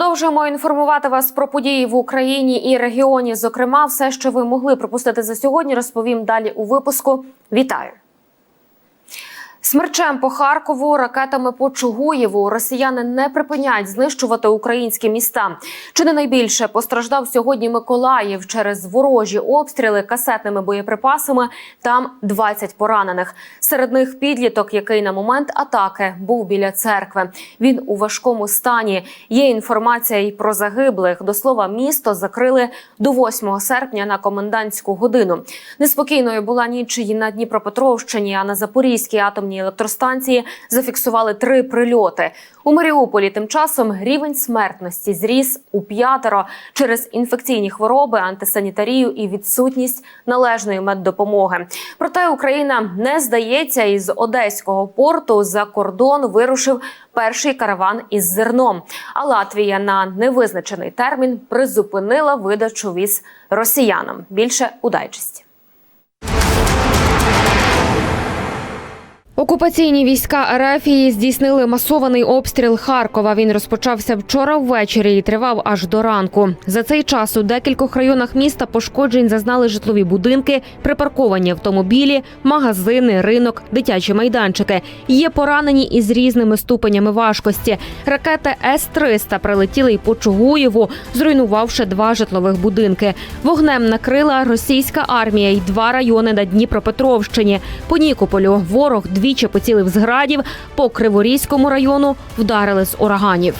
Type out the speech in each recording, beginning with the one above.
Продовжуємо інформувати вас про події в Україні і регіоні. Зокрема, все, що ви могли пропустити за сьогодні, розповім далі у випуску. Вітаю. Смерчем по Харкову, ракетами по Чугуєву. Росіяни не припиняють знищувати українські міста. Чи не найбільше постраждав сьогодні Миколаїв через ворожі обстріли касетними боєприпасами. Там 20 поранених. Серед них підліток, який на момент атаки був біля церкви. Він у важкому стані. Є інформація й про загиблих. До слова, місто закрили до 8 серпня на комендантську годину. Неспокійною була ніч і на Дніпропетровщині, а на Запорізькій атомній електростанції зафіксували три прильоти. У Маріуполі тим часом рівень смертності зріс у п'ятеро через інфекційні хвороби, антисанітарію і відсутність належної меддопомоги. Проте Україна не здається, і з одеського порту за кордон вирушив перший караван із зерном. А Латвія на невизначений термін призупинила видачу віз росіянам. Більше у Окупаційні війська Арафії здійснили масований обстріл Харкова. Він розпочався вчора ввечері і тривав аж до ранку. За цей час у декількох районах міста пошкоджень зазнали житлові будинки, припарковані автомобілі, магазини, ринок, дитячі майданчики. Є поранені із різними ступенями важкості. Ракети С-300 прилетіли й по Чугуєву, зруйнувавши два житлових будинки. Вогнем накрила російська армія й два райони на Дніпропетровщині. По Нікополю ворог двічі поцілив з градів, по Криворізькому району вдарили з ураганів.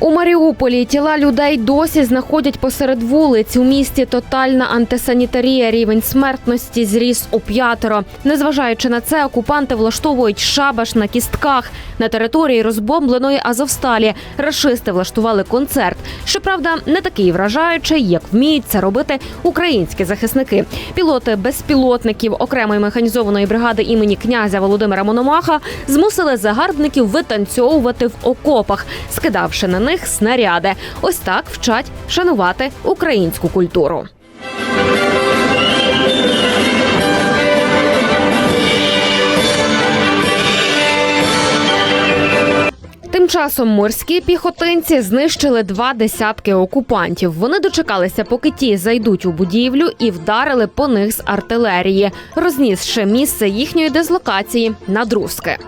У Маріуполі тіла людей досі знаходять посеред вулиць. У місті тотальна антисанітарія. Рівень смертності зріс у п'ятеро. Незважаючи на це, окупанти влаштовують шабаш на кістках. На території розбомбленої Азовсталі рашисти влаштували концерт. Щоправда, не такий вражаючий, як вміють це робити українські захисники. Пілоти безпілотників окремої механізованої бригади імені князя Володимира Мономаха змусили загарбників витанцьовувати в окопах, скидавши на них снаряди. Ось так вчать шанувати українську культуру. Тим часом морські піхотинці знищили два десятки окупантів. Вони дочекалися, поки ті зайдуть у будівлю і вдарили по них з артилерії, рознісши місце їхньої дислокації на друзки.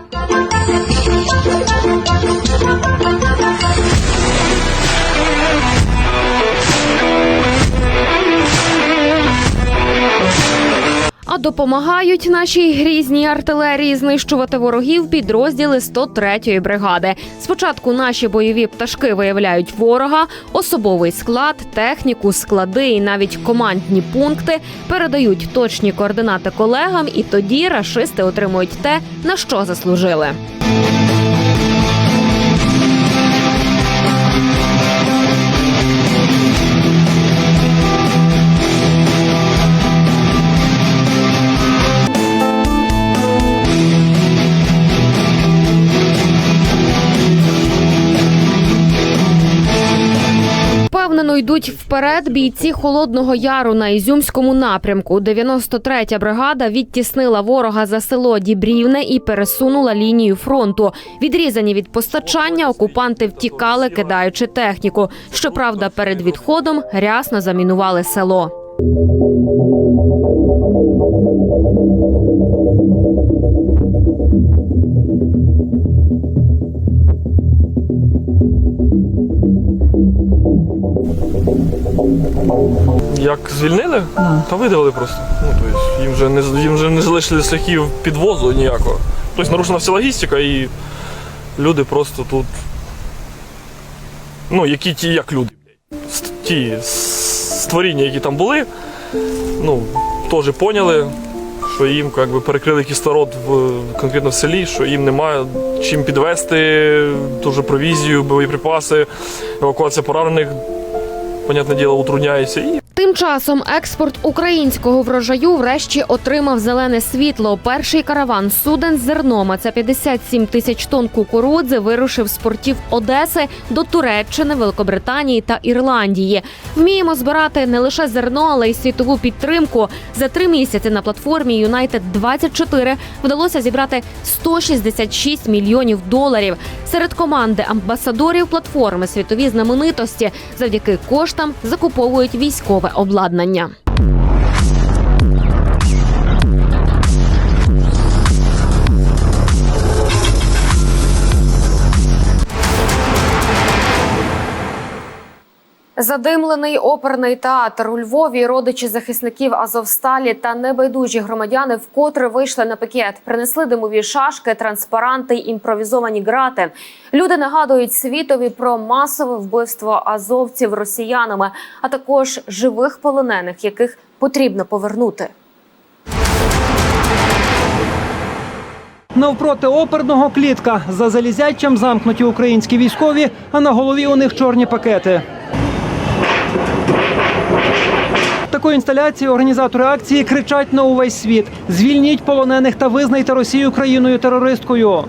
А допомагають нашій грізній артилерії знищувати ворогів підрозділи 103-ї бригади. Спочатку наші бойові пташки виявляють ворога, особовий склад, техніку, склади і навіть командні пункти передають точні координати колегам, і тоді рашисти отримують те, на що заслужили. Йдуть вперед бійці Холодного Яру на Ізюмському напрямку. 93-я бригада відтіснила ворога за село Дібрівне і пересунула лінію фронту. Відрізані від постачання окупанти втікали, кидаючи техніку. Щоправда, перед відходом рясно замінували село. Як звільнили, та видали просто. Ну, тобто, їм вже не їм вже не залишили шляхів підвозу ніякого. Тобто нарушена вся логістика і люди просто тут. Ну, які ті, як люди. Ті створіння, які там були, ну, теж поняли, що їм як би, перекрили кислород в, конкретно в селі, що їм немає чим підвести, дуже провізію, боєприпаси, евакуація поранених, понятне дело, утрудняється. І Тим часом експорт українського врожаю врешті отримав зелене світло. Перший караван суден з зерном, а це 57 тисяч тонн кукурудзи, вирушив з портів Одеси до Туреччини, Великобританії та Ірландії. Вміємо збирати не лише зерно, але й світову підтримку. За три місяці на платформі United 24 вдалося зібрати 166 мільйонів доларів. Серед команди амбасадорів платформи світові знаменитості завдяки коштам закуповують військове обладнання. Задимлений оперний театр у Львові родичі захисників Азовсталі та небайдужі громадяни вкотре вийшли на пікет, принесли димові шашки, транспаранти й імпровізовані грати. Люди нагадують світові про масове вбивство азовців росіянами, а також живих полонених, яких потрібно повернути. Навпроти оперного клітка за залізячим замкнуті українські військові, а на голові у них чорні пакети. Такої інсталяції організатори акції кричать на увесь світ: звільніть полонених та визнайте Росію країною терористкою.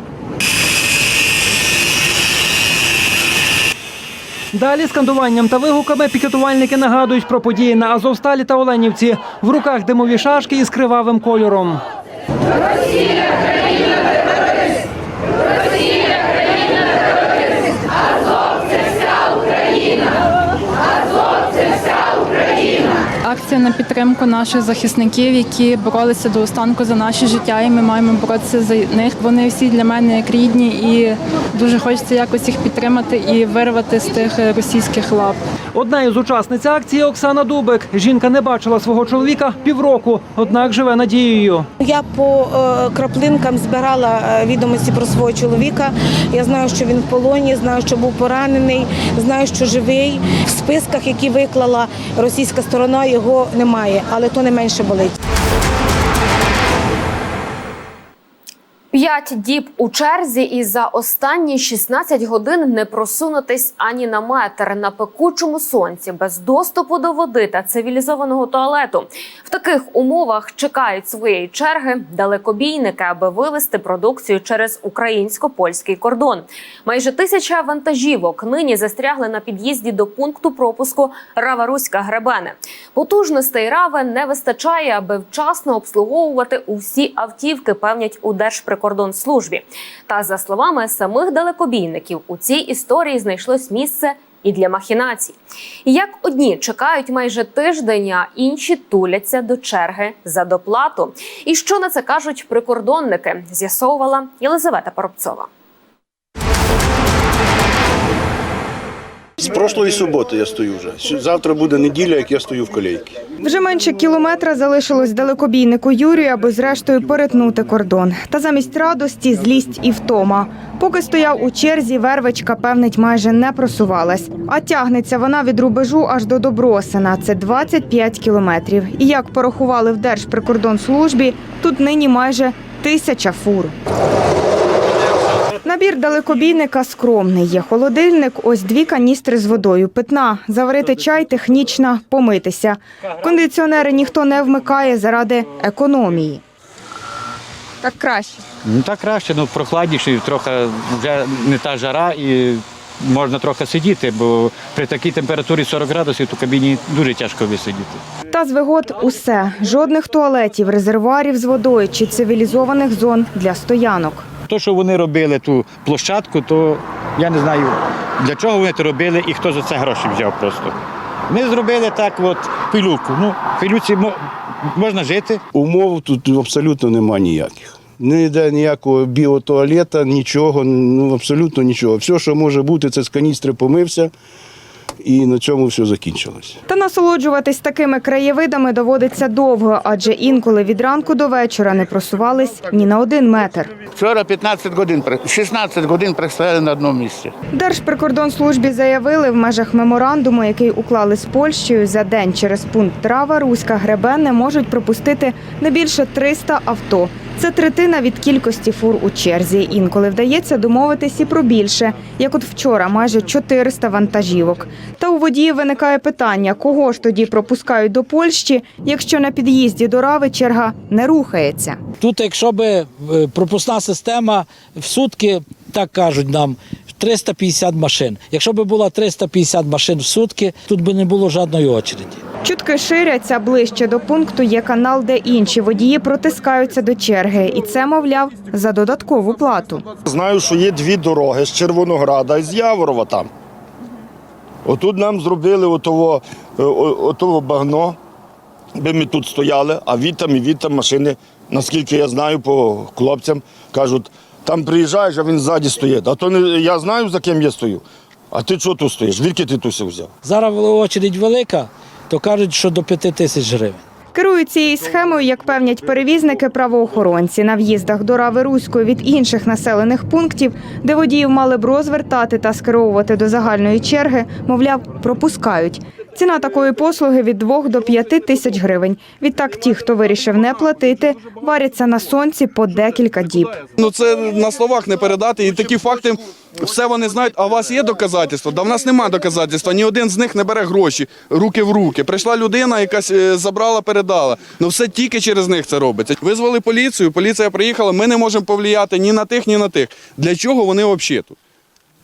Далі скандуванням та вигуками пікетувальники нагадують про події на Азовсталі та Оленівці. В руках димові шашки із кривавим кольором. Акція на підтримку наших захисників, які боролися до останку за наше життя, і ми маємо боротися за них. Вони всі для мене як рідні, і дуже хочеться якось їх підтримати і вирвати з тих російських лап. Одна із учасниць акції Оксана Дубик. Жінка не бачила свого чоловіка півроку, однак живе надією. Я по е, краплинкам збирала е, відомості про свого чоловіка. Я знаю, що він в полоні, знаю, що був поранений, знаю, що живий. В списках, які виклала російська сторона, його немає, але то не менше болить. П'ять діб у черзі, і за останні 16 годин не просунутись ані на метр на пекучому сонці, без доступу до води та цивілізованого туалету. В таких умовах чекають своєї черги далекобійники, аби вивезти продукцію через українсько-польський кордон. Майже тисяча вантажівок нині застрягли на під'їзді до пункту пропуску Рава-Руська Гребене. Потужностей рави не вистачає, аби вчасно обслуговувати усі автівки, певнять у Держприкордонслужбі. Та за словами самих далекобійників, у цій історії знайшлось місце. І для махінацій, як одні чекають майже тиждень, а інші туляться до черги за доплату. І що на це кажуть прикордонники? З'ясовувала Єлизавета Поробцова. Прошлої суботи я стою вже. Завтра буде неділя, як я стою в колейці. Вже менше кілометра залишилось далекобійнику Юрію, аби зрештою перетнути кордон. Та замість радості злість і втома. Поки стояв у черзі, вервичка, певнить, майже не просувалась. А тягнеться вона від рубежу аж до Добросина. Це 25 кілометрів. І як порахували в Держприкордонслужбі, тут нині майже тисяча фур. Набір далекобійника скромний. Є холодильник, ось дві каністри з водою, питна, заварити чай, технічна, помитися. Кондиціонери ніхто не вмикає заради економії. Так краще. Ну так краще, ну прохладніше, трохи вже не та жара і можна трохи сидіти, бо при такій температурі 40 градусів то в кабіні дуже тяжко висидіти. Та з вигод усе. Жодних туалетів, резервуарів з водою чи цивілізованих зон для стоянок. То, що вони робили ту площадку, то я не знаю для чого вони це робили і хто за це гроші взяв просто. Ми зробили так, от пилюку. Ну, пилюці можна жити. Умов тут абсолютно нема ніяких. Не йде ніякого біотуалета, нічого, ну абсолютно нічого. Все, що може бути, це з каністри помився, і на цьому все закінчилось. Та насолоджуватись такими краєвидами доводиться довго, адже інколи від ранку до вечора не просувались ні на один метр. Вчора 15 годин, при- 16 годин простояли на одному місці. Держприкордонслужбі заявили в межах меморандуму, який уклали з Польщею за день через пункт Трава Руська Гребенне можуть пропустити не більше 300 авто. Це третина від кількості фур у черзі. Інколи вдається домовитись і про більше. Як от вчора, майже 400 вантажівок. Та у водії виникає питання, кого ж тоді пропускають до Польщі, якщо на під'їзді до Рави черга не рухається. Тут, якщо би е, пропускна система в сутки, так кажуть нам, 350 машин. Якщо б була 350 машин в сутки, тут би не було жодної очереді. Чутки ширяться ближче до пункту є канал, де інші водії протискаються до черги, і це, мовляв, за додаткову плату. Знаю, що є дві дороги з Червонограда і з Яворова там. Отут нам зробили отово, е, отово багно, би ми тут стояли, а відтам і відтам машини, наскільки я знаю по хлопцям, кажуть, там приїжджаєш, а він ззаді стоїть. А то не я знаю, за ким я стою. А ти чого тут стоїш? Звідки ти тут взяв? Зараз очередь велика, то кажуть, що до 5 тисяч гривень. Керують цією схемою, як певнять перевізники правоохоронці на в'їздах до Рави Руської від інших населених пунктів, де водіїв мали б розвертати та скеровувати до загальної черги, мовляв, пропускають. Ціна такої послуги від 2 до 5 тисяч гривень. Відтак, ті, хто вирішив не платити, варяться на сонці по декілька діб. Ну це на словах не передати. І такі факти все вони знають. А у вас є доказательства? Да в нас немає доказательства. Ні один з них не бере гроші руки в руки. Прийшла людина, якась е, забрала, передала. Ну все тільки через них це робиться. Визвали поліцію, поліція приїхала. Ми не можемо повлияти ні на тих, ні на тих. Для чого вони взагалі тут?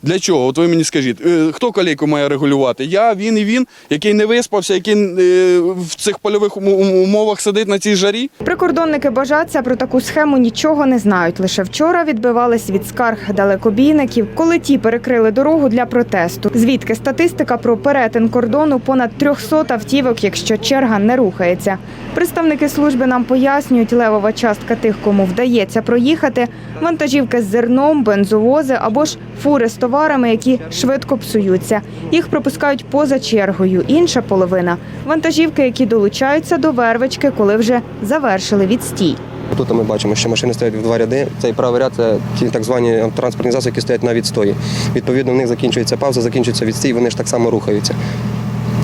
Для чого? От ви мені скажіть, Е, хто колейку має регулювати? Я, він і він, який не виспався, який е, в цих польових ум- ум- умовах сидить на цій жарі. Прикордонники бажаться про таку схему нічого не знають. Лише вчора відбивались від скарг далекобійників, коли ті перекрили дорогу для протесту. Звідки статистика про перетин кордону понад 300 автівок, якщо черга не рухається. Представники служби нам пояснюють, левова частка тих, кому вдається проїхати, вантажівки з зерном, бензовози або ж фури з товарами, які швидко псуються. Їх пропускають поза чергою. Інша половина вантажівки, які долучаються до вервички, коли вже завершили відстій. Тут ми бачимо, що машини стоять в два ряди. Цей правий ряд це ті так звані транспортні засоби, які стоять на відстої. Відповідно, в них закінчується пауза, закінчується відстій, вони ж так само рухаються.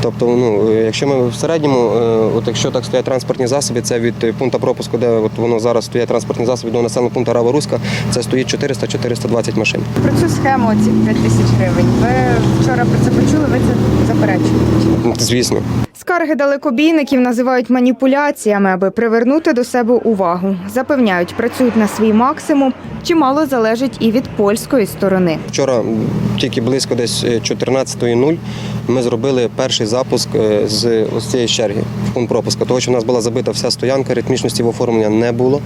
Тобто, ну, е, якщо ми в середньому, е, от якщо так стоять транспортні засоби, це від е, пункту пропуску, де от воно зараз стоять транспортні засоби до населеного пункту Рава Руська, це стоїть 400-420 машин. Про цю схему ці 5 тисяч гривень. Ви вчора про це почули, ви це заперечуєте. Звісно. Скарги далекобійників називають маніпуляціями, аби привернути до себе увагу. Запевняють, працюють на свій максимум. Чимало залежить і від польської сторони. Вчора тільки близько десь е, 14.00 ми зробили перший запуск е, з ось цієї черги в пункт пропуска. Того, що в нас була забита вся стоянка, ритмічності в оформлення не було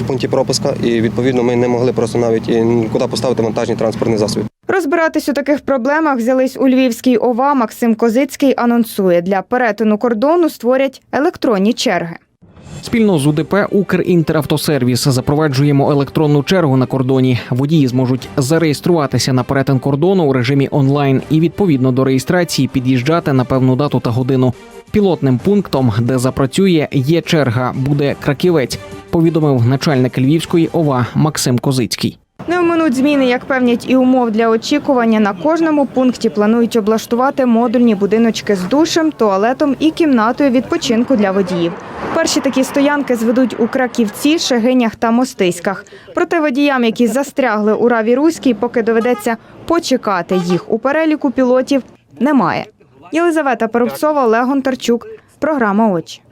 в пункті пропуска, і відповідно ми не могли просто навіть куди поставити вантажні транспортні засоби. Розбиратись у таких проблемах взялись у Львівській ОВА. Максим Козицький анонсує, для перетину кордону створять електронні черги. Спільно з УДП Укрінтеравтосервіс запроваджуємо електронну чергу на кордоні. Водії зможуть зареєструватися на перетин кордону у режимі онлайн і відповідно до реєстрації під'їжджати на певну дату та годину. Пілотним пунктом, де запрацює є черга, буде краківець. Повідомив начальник Львівської ОВА Максим Козицький. Не оминуть зміни, як певнять і умов для очікування. На кожному пункті планують облаштувати модульні будиночки з душем, туалетом і кімнатою відпочинку для водіїв. Перші такі стоянки зведуть у Краківці, Шегинях та Мостиськах. Проте водіям, які застрягли у Раві Руській, поки доведеться почекати їх у переліку пілотів, немає. Єлизавета Парубцова, Олег Гонтарчук. Програма Очі.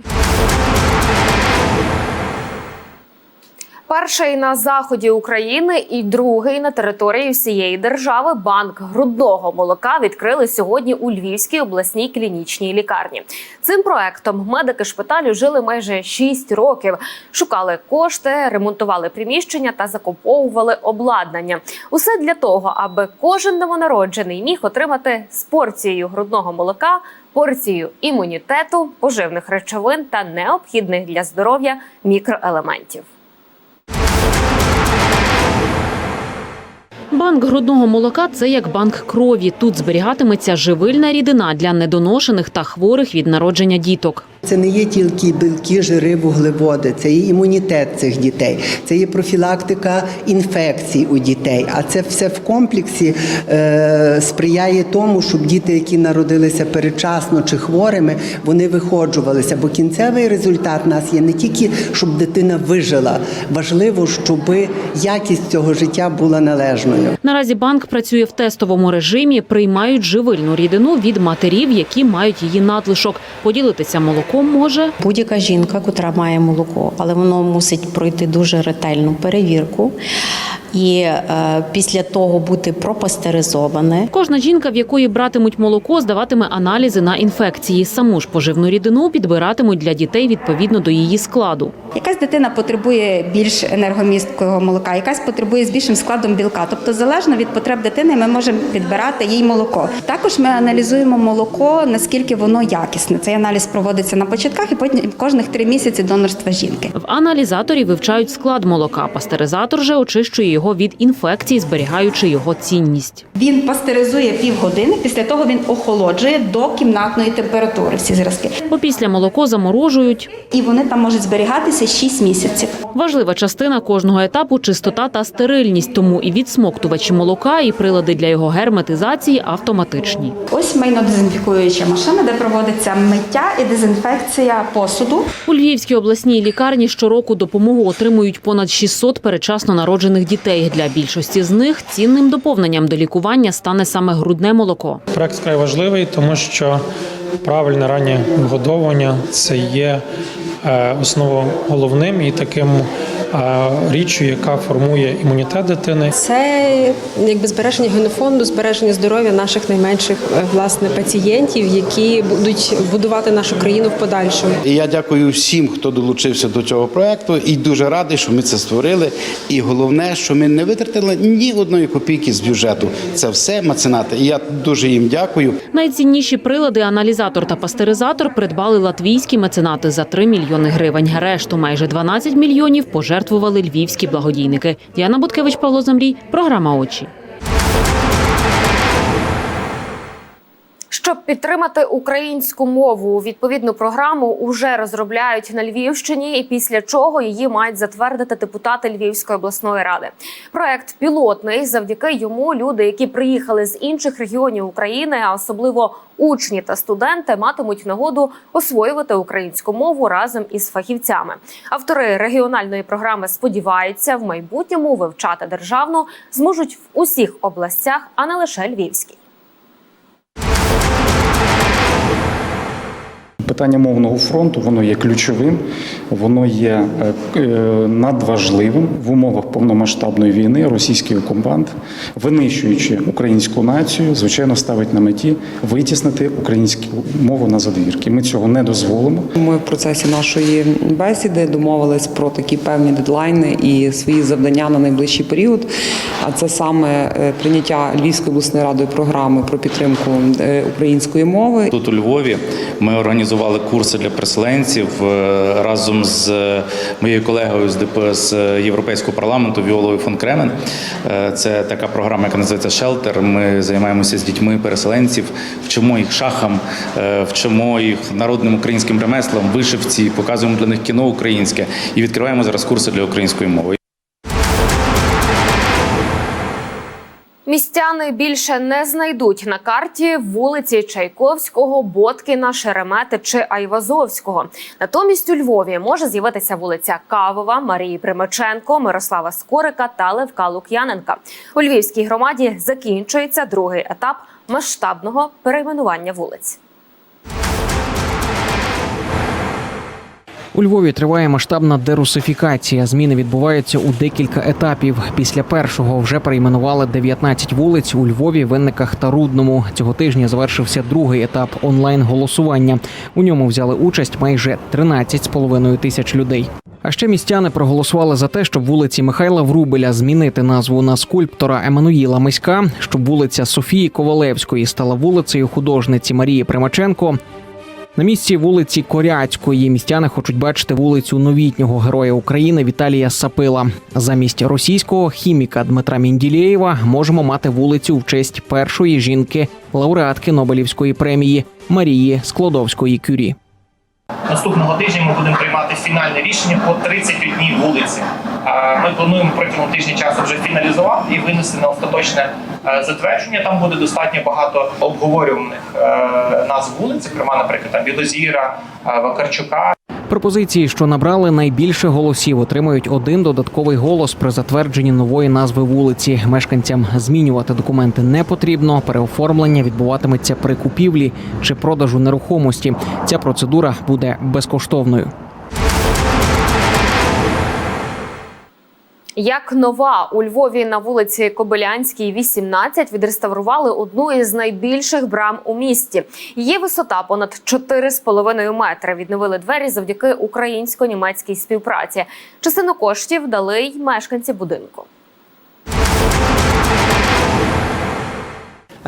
Перший на заході України і другий на території всієї держави банк грудного молока відкрили сьогодні у Львівській обласній клінічній лікарні. Цим проектом медики шпиталю жили майже 6 років. Шукали кошти, ремонтували приміщення та закуповували обладнання. Усе для того, аби кожен новонароджений міг отримати з порцією грудного молока. Порцію імунітету, поживних речовин та необхідних для здоров'я мікроелементів. Банк грудного молока це як банк крові. Тут зберігатиметься живильна рідина для недоношених та хворих від народження діток. Це не є тільки білки, жири, вуглеводи, це є імунітет цих дітей, це є профілактика інфекцій у дітей. А це все в комплексі е, сприяє тому, щоб діти, які народилися передчасно чи хворими, вони виходжувалися. Бо кінцевий результат нас є не тільки щоб дитина вижила, важливо, щоб якість цього життя була належною. Наразі банк працює в тестовому режимі, приймають живильну рідину від матерів, які мають її надлишок. Поділитися молоком може Будь-яка жінка, котра має молоко, але воно мусить пройти дуже ретельну перевірку і е, після того бути пропастеризоване. Кожна жінка, в якої братимуть молоко, здаватиме аналізи на інфекції. Саму ж поживну рідину підбиратимуть для дітей відповідно до її складу. Якась дитина потребує більш енергомісткого молока, якась потребує з більшим складом білка. Тобто, залежно від потреб дитини, ми можемо підбирати їй молоко. Також ми аналізуємо молоко, наскільки воно якісне. Цей аналіз проводиться на початках і потім кожних три місяці донорства жінки. В аналізаторі вивчають склад молока. Пастеризатор же очищує його від інфекцій, зберігаючи його цінність. Він пастеризує півгодини, після того він охолоджує до кімнатної температури всі зразки. Опісля молоко заморожують. І вони там можуть зберігатися 6 місяців. Важлива частина кожного етапу чистота та стерильність. Тому і відсмоктувачі молока, і прилади для його герметизації автоматичні. Ось мийно-дезінфікуюча машина, де проводиться миття і дезінфекція посуду. У Львівській обласній лікарні щороку допомогу отримують понад 600 перечасно народжених дітей. Для більшості з них цінним доповненням до лікування стане саме грудне молоко. Проект вкрай важливий, тому що правильне раннє вгодовування це є основоголовним і таким е, річчю, яка формує імунітет дитини. Це якби збереження генофонду, збереження здоров'я наших найменших е, власне пацієнтів, які будуть будувати нашу країну в подальшому. І я дякую всім, хто долучився до цього проекту, і дуже радий, що ми це створили. І головне, що ми не витратили ні одної копійки з бюджету. Це все меценати. І я дуже їм дякую. Найцінніші прилади, аналізатор та пастеризатор придбали латвійські меценати за 3 мільйони гривень. Решту майже 12 мільйонів пожертвували львівські благодійники. Діана Буткевич, Павло Замрій, програма Очі. Щоб підтримати українську мову, відповідну програму уже розробляють на Львівщині, і після чого її мають затвердити депутати Львівської обласної ради. Проект пілотний. Завдяки йому люди, які приїхали з інших регіонів України, а особливо учні та студенти, матимуть нагоду освоювати українську мову разом із фахівцями. Автори регіональної програми сподіваються, в майбутньому вивчати державну зможуть в усіх областях, а не лише львівській. Питання мовного фронту воно є ключовим, воно є е, е, надважливим в умовах повномасштабної війни. Російський окупант, винищуючи українську націю, звичайно ставить на меті витіснити українську мову на задвірки. Ми цього не дозволимо. Ми в процесі нашої бесіди домовились про такі певні дедлайни і свої завдання на найближчий період. А це саме е, прийняття Львівської обласної радою програми про підтримку української мови. Тут у Львові ми організували курси для переселенців е, разом з моєю колегою з ДП з Європейського парламенту Віолою фон Кремен. Е, Це така програма, яка називається Шелтер. Ми займаємося з дітьми переселенців, вчимо їх шахам, е, вчимо їх народним українським ремеслам, вишивці, показуємо для них кіно українське і відкриваємо зараз курси для української мови. Містяни більше не знайдуть на карті вулиці Чайковського, Боткіна, Шеремети чи Айвазовського. Натомість у Львові може з'явитися вулиця Кавова, Марії Примаченко, Мирослава Скорика та Левка Лук'яненка. У Львівській громаді закінчується другий етап масштабного перейменування вулиць. У Львові триває масштабна дерусифікація. Зміни відбуваються у декілька етапів. Після першого вже перейменували 19 вулиць у Львові, Винниках та Рудному. Цього тижня завершився другий етап онлайн-голосування. У ньому взяли участь майже 13,5 тисяч людей. А ще містяни проголосували за те, щоб вулиці Михайла Врубеля змінити назву на скульптора Еммануїла Миська, щоб вулиця Софії Ковалевської стала вулицею художниці Марії Примаченко. На місці вулиці Коряцької містяни хочуть бачити вулицю новітнього героя України Віталія Сапила. Замість російського хіміка Дмитра Мінділєєва можемо мати вулицю в честь першої жінки, лауреатки Нобелівської премії Марії Склодовської Кюрі. Наступного тижня ми будемо приймати фінальне рішення по 31 вулиці. А Ми плануємо протягом тижня часу вже фіналізувати і винести на остаточне е, затвердження. Там буде достатньо багато обговорюваних е, назв вулиць, зокрема, наприклад, там Білозіра, е, Вакарчука. Пропозиції, що набрали найбільше голосів, отримають один додатковий голос при затвердженні нової назви вулиці. Мешканцям змінювати документи не потрібно. Переоформлення відбуватиметься при купівлі чи продажу нерухомості. Ця процедура буде безкоштовною. Як нова у Львові на вулиці Кобилянській, 18, відреставрували одну із найбільших брам у місті. Її висота понад 4,5 метри. Відновили двері завдяки українсько-німецькій співпраці. Частину коштів дали й мешканці будинку.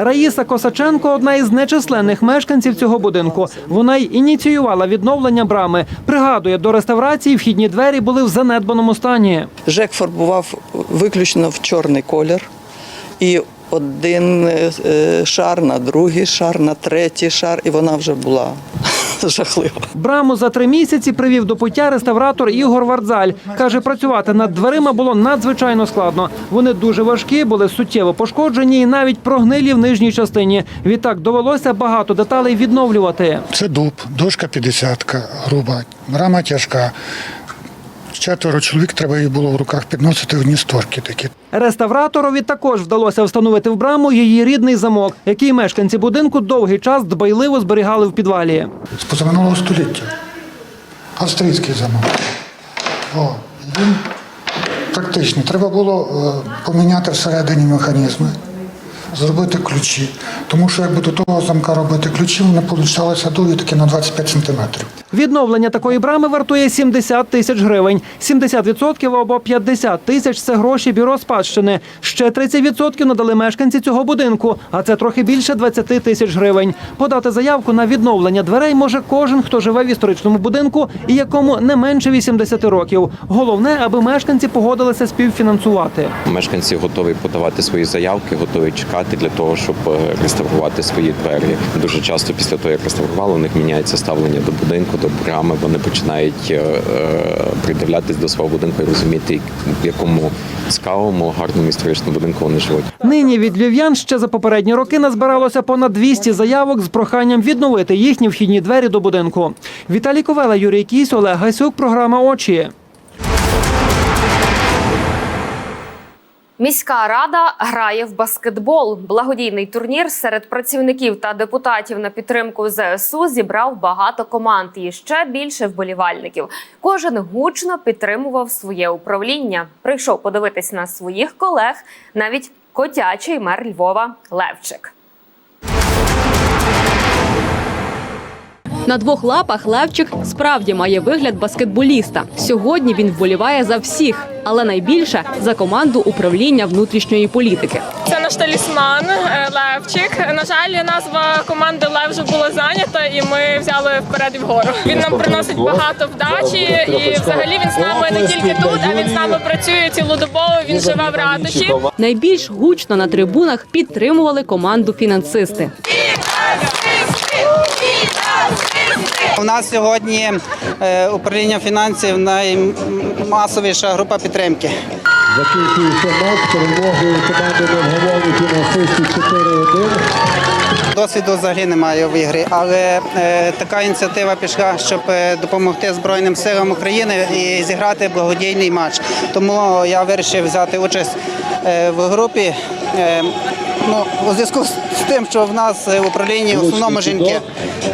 Раїса Косаченко одна із нечисленних мешканців цього будинку. Вона й ініціювала відновлення брами. Пригадує, до реставрації вхідні двері були в занедбаному стані. ЖЕК фарбував виключно в чорний колір. І один е, шар на другий шар, на третій шар, і вона вже була жахлива. Браму за три місяці привів до пуття реставратор Ігор Вардзаль. Каже, працювати над дверима було надзвичайно складно. Вони дуже важкі, були суттєво пошкоджені і навіть прогнилі в нижній частині. Відтак довелося багато деталей відновлювати. Це дуб, дошка 50 груба, рама тяжка. Четверо чоловік треба її було в руках підносити одні сторки такі. Реставраторові також вдалося встановити в браму її рідний замок, який мешканці будинку довгий час дбайливо зберігали в підвалі. З позаминулого століття. Австрійський замок. О, він практичний. Треба було е, поміняти всередині механізми, зробити ключі. Тому що якби до того замка робити ключі, вони получалися довгі такі на 25 сантиметрів. Відновлення такої брами вартує 70 тисяч гривень. 70% або 50 тисяч це гроші бюро спадщини. Ще 30% надали мешканці цього будинку, а це трохи більше 20 тисяч гривень. Подати заявку на відновлення дверей може кожен, хто живе в історичному будинку і якому не менше 80 років. Головне, аби мешканці погодилися співфінансувати. Мешканці готові подавати свої заявки, готові чекати для того, щоб е, реставрувати свої двері. Дуже часто після того, як реставрували, у них міняється ставлення до будинку, до брами. Вони починають е, е, придивлятись до свого будинку і розуміти, в якому цікавому, гарному історичному будинку вони живуть. Нині від львів'ян ще за попередні роки назбиралося понад 200 заявок з проханням відновити їхні вхідні двері до будинку. Віталій Ковела, Юрій Кісь, Олег Гасюк, програма Очі. Міська рада грає в баскетбол. Благодійний турнір серед працівників та депутатів на підтримку ЗСУ зібрав багато команд і ще більше вболівальників. Кожен гучно підтримував своє управління. Прийшов подивитись на своїх колег, навіть котячий мер Львова Левчик. На двох лапах Левчик справді має вигляд баскетболіста. Сьогодні він вболіває за всіх, але найбільше за команду управління внутрішньої політики. Це наш талісман е, Левчик. На жаль, назва команди Лев вже була зайнята, і ми взяли вперед і вгору. Він нам приносить багато вдачі, і взагалі він з нами не тільки тут, а він з нами працює цілодобово. Він живе в ратуші. Найбільш гучно на трибунах підтримували команду фінансисти. У нас сьогодні е, управління фінансів наймасовіша група підтримки. Закінчується матч перемогою команди Новгомовні фінансистів 4-1. Досвіду взагалі немає в ігрі, але е, така ініціатива пішла, щоб е, допомогти Збройним силам України і зіграти благодійний матч. Тому я вирішив взяти участь е, в групі. Е, ну, у зв'язку з тим, що в нас е, в управлінні в основному жінки,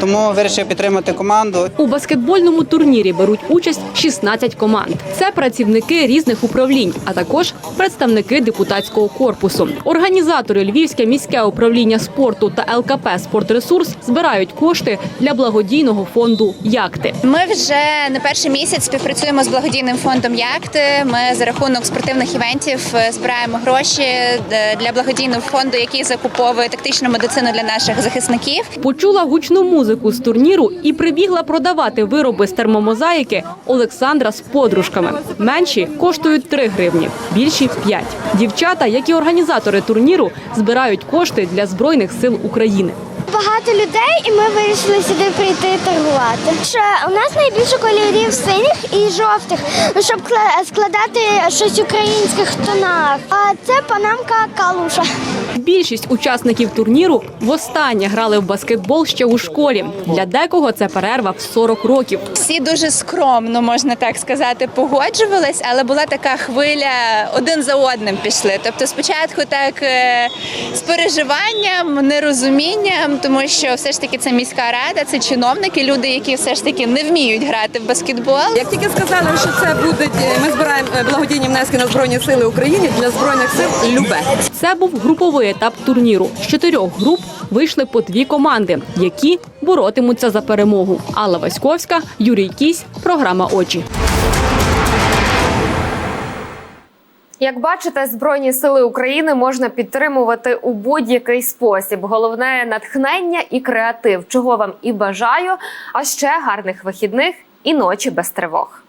тому вирішив підтримати команду. У баскетбольному турнірі беруть участь 16 команд. Це працівники різних управлінь, а також представники депутатського корпусу. Організатори Львівське міське управління спорту та ЛКП «Спортресурс» збирають кошти для благодійного фонду Якти. Ми вже не перший місяць співпрацюємо з благодійним фондом Якти. Ми за рахунок спортивних івентів е, збираємо гроші е, для благодійного фонду, який закуповує тактичну медицину для наших захисників. Почула гучну музику з турніру і прибігла продавати вироби з термомозаїки Олександра з подружками. Менші коштують 3 гривні, більші 5. Дівчата, як і організатори турніру, збирають кошти для збройних сил України. Багато людей, і ми вирішили сюди прийти торгувати. Що у нас найбільше кольорів синіх і жовтих, щоб кла- складати щось українських тонах. А це панамка калуша. Більшість учасників турніру востаннє грали в баскетбол ще у школі. Для декого це перерва в 40 років. Всі дуже скромно, можна так сказати, погоджувались, але була така хвиля один за одним пішли. Тобто, спочатку так е, з переживанням, нерозумінням, тому що все ж таки це міська рада, це чиновники, люди, які все ж таки не вміють грати в баскетбол. Як тільки сказали, що це буде, ми збираємо е, благодійні внески на збройні сили України для збройних сил любе. Це був груповий етап турніру. З чотирьох груп вийшли по дві команди, які боротимуться за перемогу. Алла Васьковська, Юрій Кісь, програма Очі. Як бачите, збройні сили України можна підтримувати у будь-який спосіб. Головне натхнення і креатив, чого вам і бажаю. А ще гарних вихідних і ночі без тривог.